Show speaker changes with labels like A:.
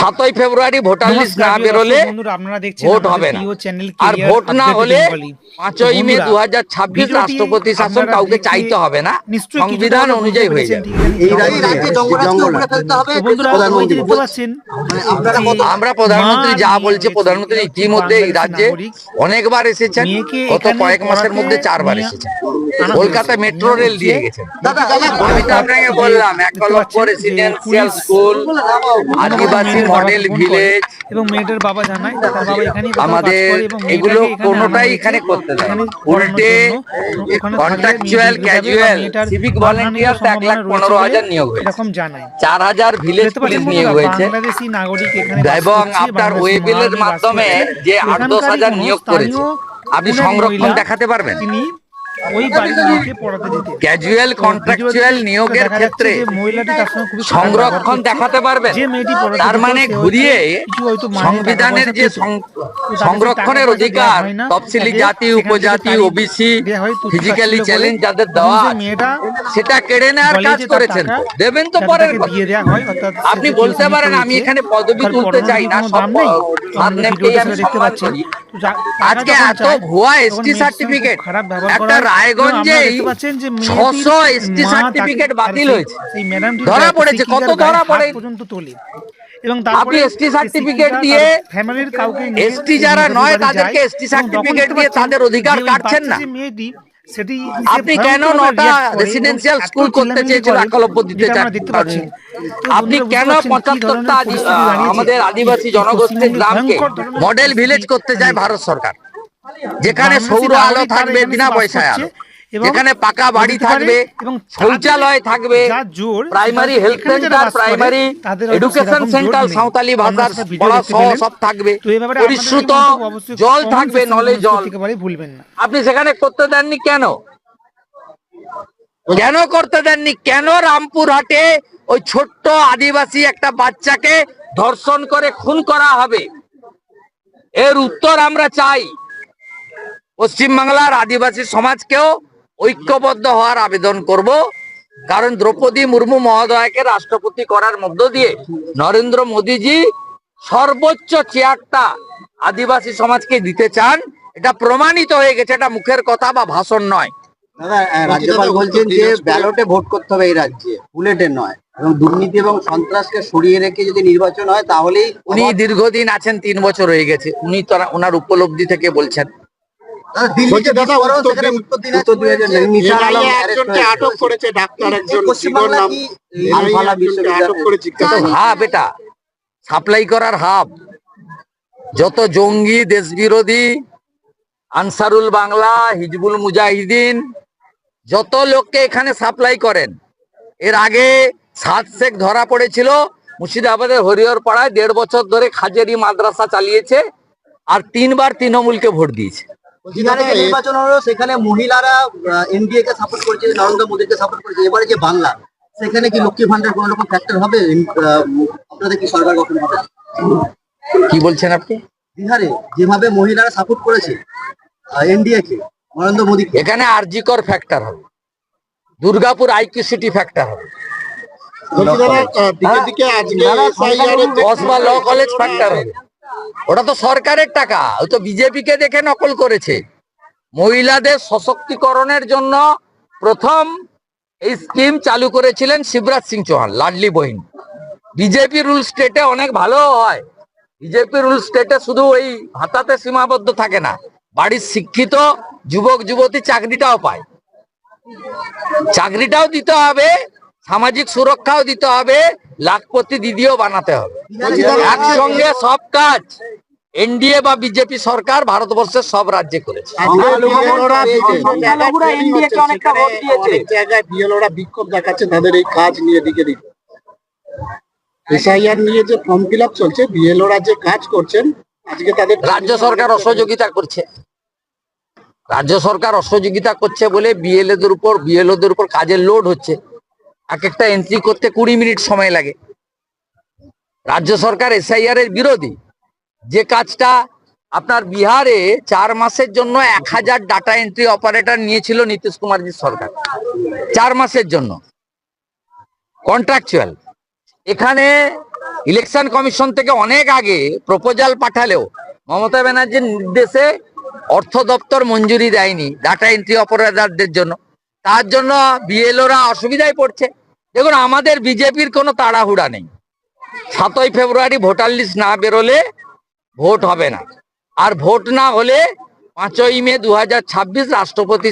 A: সাতই ফেব্রুয়ারি voter list না বেরোলে ভোট হবে না। আর ভোট না হলে পাঁচই মে দু হাজার ছাব্বিশ রাষ্ট্রপতি শাসন কাউকে চাইতে হবে না। সংবিধান অনুযায়ী হয়ে যাবে।
B: কত-
A: আমরা প্রধানমন্ত্রী যা বলছে প্রধানমন্ত্রী ইতিমধ্যে এই রাজ্যে অনেকবার এসেছেন। গত কয়েক মাসের মধ্যে চারবার এসেছেন। কলকাতা মেট্রো রেল দিয়ে গেছেন। আমি তো আপনাকে বললাম একলব্য রেসিডেন্সিয়াল স্কুল আদিবাসী মডেল ভিলেজ
C: এবং মেয়েটার বাবা জানায় তার বাবা এখানেই
A: আমাদের এগুলো কোনোটাই এখানে করতে দেয় উল্টে কন্ট্রাকচুয়াল ক্যাজুয়াল সিভিক ভলেন্টিয়ার এক লাখ পনেরো হাজার নিয়োগ হয়েছে।
C: এরকম জানায়।
A: চার হাজার ভিলেজ পুলিশ নিয়োগ হয়েছে।
C: বাংলাদেশি নাগরিক এখানে
A: এবং আপনার ওয়েবিলের মাধ্যমে যে আট দশ হাজার নিয়োগ করেছে। আপনি সংরক্ষণ দেখাতে পারবেন?
C: ওই বাড়ির পড়াতে দিতেন
A: ক্যাজুয়াল কন্ট্রাকচুয়াল নিয়োগের ক্ষেত্রে
C: মহিলাটি তার সঙ্গে খুবই
A: সংরক্ষণ দেখাতে পারবেন
C: যে মেয়েটি
A: তার মানে ঘুরিয়ে সংবিধানের যে সংরক্ষণের অধিকার তফসিলি জাতি উপজাতি ওবিসি ফিজিক্যালি চ্যালেঞ্জ যাদের দেওয়া সেটা কেড়ে নেওয়ার কাজ করেছেন। দেবেন তো পরের আপনি বলতে পারেন আমি এখানে পদবি তুলতে চাই না আজকে এত ভুয়া এসটি সার্টিফিকেট একটা
C: পাচ্ছেন যে
A: ছশো এসটি সার্টিফিকেট বাতিল হয়েছে। ধরা পড়েছে, কত ধরা পড়ে?
C: পর্যন্ত তোলে। এবং
A: আপনি
C: তারপরে
A: ST দিয়ে
C: ফ্যামিলির কাউকে
A: এসটি যারা নয় তাদেরকে এসটি সার্টিফিকেট দিয়ে তাদের অধিকার কাটছেন না।
C: মেয়েটি সেটি
A: আপনি কেন নটা রেসিডেন্সিয়াল স্কুল করতে চেয়েছিল একলব্য দিতে চান।
C: দেখতে পাচ্ছেন তো
A: আপনি কেন পঁচাত্তরটা। আমাদের আদিবাসী জনগোষ্ঠীর গ্রামকে মডেল ভিলেজ করতে চায় ভারত সরকার। যেখানে সৌর আলো থাকবে বিনা পয়সায় আলো। যেখানে পাকা বাড়ি থাকবে
C: এবং
A: শৌচালয় থাকবে primary health centre primary education centre Santali ভাষার পড়া সহ সব থাকবে। পরিশ্রুত জল থাকবে নলে জল।
C: ভুলবেন না।
A: আপনি সেখানে করতে দেননি কেন? কেন করতে দেননি? কেন রামপুরহাটে ওই ছোট্ট আদিবাসী একটা বাচ্চাকে ধর্ষণ করে খুন করা হবে? এর উত্তর আমরা চাই। পশ্চিমবাংলার আদিবাসী সমাজকেও ঐক্যবদ্ধ হওয়ার আবেদন করব। কারণ দ্রৌপদী মুর্মু মহোদয়কে রাষ্ট্রপতি করার মধ্য দিয়ে নরেন্দ্র মোদীজি সর্বোচ্চ চেয়ারটা আদিবাসী সমাজকে দিতে চান। এটা প্রমাণিত হয়ে গেছে এটা মুখের কথা বা ভাষণ নয়।
D: রাজ্যপাল বলছেন যে ব্যালটে ভোট করতে হবে এই রাজ্যে বুলেটে নয়। এবং দুর্নীতি এবং সন্ত্রাসকে সরিয়ে রেখে যদি নির্বাচন হয় তাহলেই
A: উনি দীর্ঘদিন আছেন তিন বছর হয়ে গেছে। উনি তো ওনার উপলব্ধি থেকে বলছেন।
B: আটক করেছে ডাক্তার একজন
D: পশ্চিমবাংলা
B: নাম
D: কি
B: এই
D: আলফালা
B: একজনকে
D: বিশ্ববিদ্যালয়-
B: আটক করে জিজ্ঞাসা
A: হাব এটা সাপ্লাই করার হাব। যত জঙ্গি দেশ বিরোধী আনসারুল বাংলা হিজবুল মুজাহিদিন যত লোককে এখানে সাপ্লাই করেন এর আগে সাত শেখ ধরা পড়েছিল মুর্শিদাবাদের হরিহর পাড়ায় দেড় বছর ধরে খাজেরি মাদ্রাসা চালিয়েছে আর তিনবার তৃণমূলকে ভোট দিয়েছে।
D: যেখানে নির্বাচন হলো সেখানে মহিলারা এনডিএ কে সাপোর্ট করেছে নরেন্দ্র মোদীকে সাপোর্ট করেছে। এবারে যে বাংলা সেখানে কি লক্ষ্মী ভান্ডার কোনো রকম ফ্যাক্টর হবে? আহ, আপনাদের কি সরকার গঠন হবে?
A: কি বলছেন আপনি?
D: বিহারে যেভাবে মহিলারা সাপোর্ট করেছে এনডিএ কে নরেন্দ্র মোদীকে
A: এখানে আরজিকর ফ্যাক্টর হবে। দুর্গাপুর আইকিউ সিটি ফ্যাক্টর হবে। কসবা ল কলেজ ফ্যাক্টর হবে। ওটা তো সরকারের টাকা ওই তো বিজেপি কে দেখে নকল করেছে। মহিলাদের সশক্তিকরণের জন্য প্রথম এই স্কিম চালু করেছিলেন শিবরাজ সিং চৌহান, লাডলি বহিন। বিজেপি রুল স্টেটে অনেক ভালো হয়। বিজেপি রুল স্টেটে শুধু ওই ভাতাতে সীমাবদ্ধ থাকে না, বাড়ির শিক্ষিত যুবক, যুবতী চাকরিটাও পায়। চাকরিটাও দিতে হবে, সামাজিক সুরক্ষাও দিতে হবে, লাখপতি দিদিও বানাতে হবে। একসঙ্গে সব কাজ। এনডিএ বা বিজেপি সরকার ভারতবর্ষের সব রাজ্যে করেছে।
B: জায়গায় বিএলওরা বিক্ষোভ দেখাচ্ছে তাদের এই কাজ নিয়ে দিকে দিকে। এসআইআর নিয়ে যে ফর্ম ফিল আপ চলছে বিএলওরা যে কাজ করছেন আজকে তাদের
A: রাজ্য সরকার অসহযোগিতা করছে। রাজ্য সরকার অসহযোগিতা করছে বলে বিএলএদের উপর বিএলওদের উপর কাজের লোড হচ্ছে। এক একটা এন্ট্রি করতে কুড়ি মিনিট সময় লাগে। রাজ্য সরকার এসআইআর এর বিরোধী। যে কাজটা আপনার বিহারে চার মাসের জন্য এক হাজার ডাটা এন্ট্রি অপারেটর নিয়েছিল নীতিশ কুমারজির সরকার। চার মাসের জন্য। কন্ট্রাকচুয়াল এখানে ইলেকশন কমিশন থেকে অনেক আগে প্রপোজাল পাঠালেও মমতা ব্যানার্জির নির্দেশে অর্থ দপ্তর মঞ্জুরি দেয়নি ডাটা এন্ট্রি অপারেটরদের জন্য। তার জন্য বিএলওরা অসুবিধায় পড়ছে। দেখুন, আমাদের বিজেপির কোনো তাড়াহুড়া নেই। সাতই ফেব্রুয়ারি ভোটার লিস্ট না বেরোলে ভোট হবে না। আর ভোট না হলে পাঁচই মে দু হাজার ছাব্বিশ রাষ্ট্রপতি